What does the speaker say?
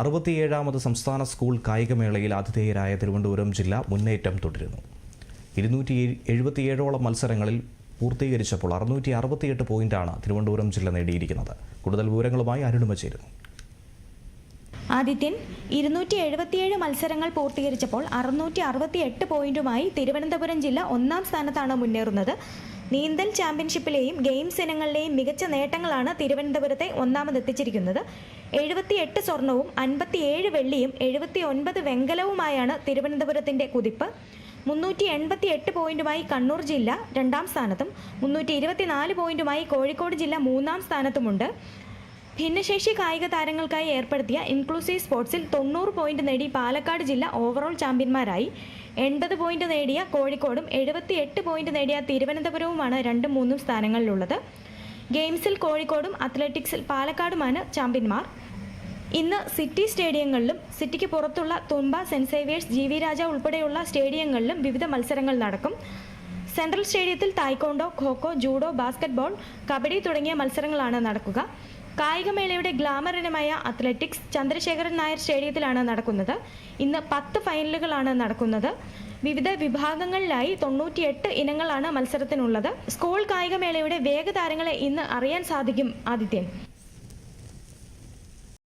അറുപത്തിയേഴാമത് സംസ്ഥാന സ്കൂൾ കായികമേളയിൽ ആതിഥേയരായ തിരുവനന്തപുരം ജില്ല മുന്നേറ്റം തുടരുന്നു. ഇരുന്നൂറ്റി എഴുപത്തിയേഴോളം മത്സരങ്ങളിൽ പൂർത്തീകരിച്ചപ്പോൾ അറുന്നൂറ്റി അറുപത്തിയെട്ട് പോയിന്റാണ് തിരുവനന്തപുരം ജില്ല നേടിയിരിക്കുന്നത്. കൂടുതൽ വിവരങ്ങളുമായി അരുണിമ ചേരുന്നു. ആദിത്യൻ ഇരുന്നൂറ്റി എഴുപത്തിയേഴ് മത്സരങ്ങൾ പൂർത്തീകരിച്ചപ്പോൾ അറുന്നൂറ്റി അറുപത്തി എട്ട് പോയിന്റുമായി തിരുവനന്തപുരം ജില്ല ഒന്നാം സ്ഥാനത്താണ് മുന്നേറുന്നത്. നീന്തൽ ചാമ്പ്യൻഷിപ്പിലെയും ഗെയിംസ് ഇനങ്ങളിലെയും മികച്ച നേട്ടങ്ങളാണ് തിരുവനന്തപുരത്തെ ഒന്നാമതെത്തിച്ചിരിക്കുന്നത്. എഴുപത്തിയെട്ട് സ്വർണവും അൻപത്തിയേഴ് വെള്ളിയും എഴുപത്തി ഒൻപത് വെങ്കലവുമായാണ് തിരുവനന്തപുരത്തിന്റെ കുതിപ്പ്. മുന്നൂറ്റി എൺപത്തി എട്ട് പോയിന്റുമായി കണ്ണൂർ ജില്ല രണ്ടാം സ്ഥാനത്തും മുന്നൂറ്റി ഇരുപത്തിനാല് പോയിന്റുമായി കോഴിക്കോട് ജില്ല മൂന്നാം സ്ഥാനത്തുമുണ്ട്. ഭിന്നശേഷി കായിക താരങ്ങൾക്കായി ഏർപ്പെടുത്തിയ ഇൻക്ലൂസീവ് സ്പോർട്സിൽ തൊണ്ണൂറ് പോയിന്റ് നേടി പാലക്കാട് ജില്ല ഓവറോൾ ചാമ്പ്യന്മാരായി. എൺപത് പോയിന്റ് നേടിയ കോഴിക്കോടും എഴുപത്തിയെട്ട് പോയിന്റ് നേടിയ തിരുവനന്തപുരവുമാണ് രണ്ടും മൂന്നും സ്ഥാനങ്ങളിലുള്ളത്. ഗെയിംസിൽ കോഴിക്കോടും അത്ലറ്റിക്സിൽ പാലക്കാടുമാണ് ചാമ്പ്യന്മാർ. ഇന്ന് സിറ്റി സ്റ്റേഡിയങ്ങളിലും സിറ്റിക്ക് പുറത്തുള്ള Thumba saint Xavier's G V Raja ഉൾപ്പെടെയുള്ള സ്റ്റേഡിയങ്ങളിലും വിവിധ മത്സരങ്ങൾ നടക്കും. സെൻട്രൽ സ്റ്റേഡിയത്തിൽ taekwondo kho kho judo basketball kabaddi തുടങ്ങിയ മത്സരങ്ങളാണ് നടക്കുക. കായികമേളയുടെ ഗ്ലാമർ ഇനമായ അത്ലറ്റിക്സ് ചന്ദ്രശേഖരൻ നായർ സ്റ്റേഡിയത്തിലാണ് നടക്കുന്നത്. ഇന്ന് പത്ത് ഫൈനലുകളാണ് നടക്കുന്നത്. വിവിധ വിഭാഗങ്ങളിലായി തൊണ്ണൂറ്റിയെട്ട് ഇനങ്ങളാണ് മത്സരത്തിനുള്ളത്. സ്കൂൾ കായികമേളയുടെ വേഗതാരങ്ങളെ ഇന്ന് അറിയാൻ സാധിക്കും ആദിത്യൻ.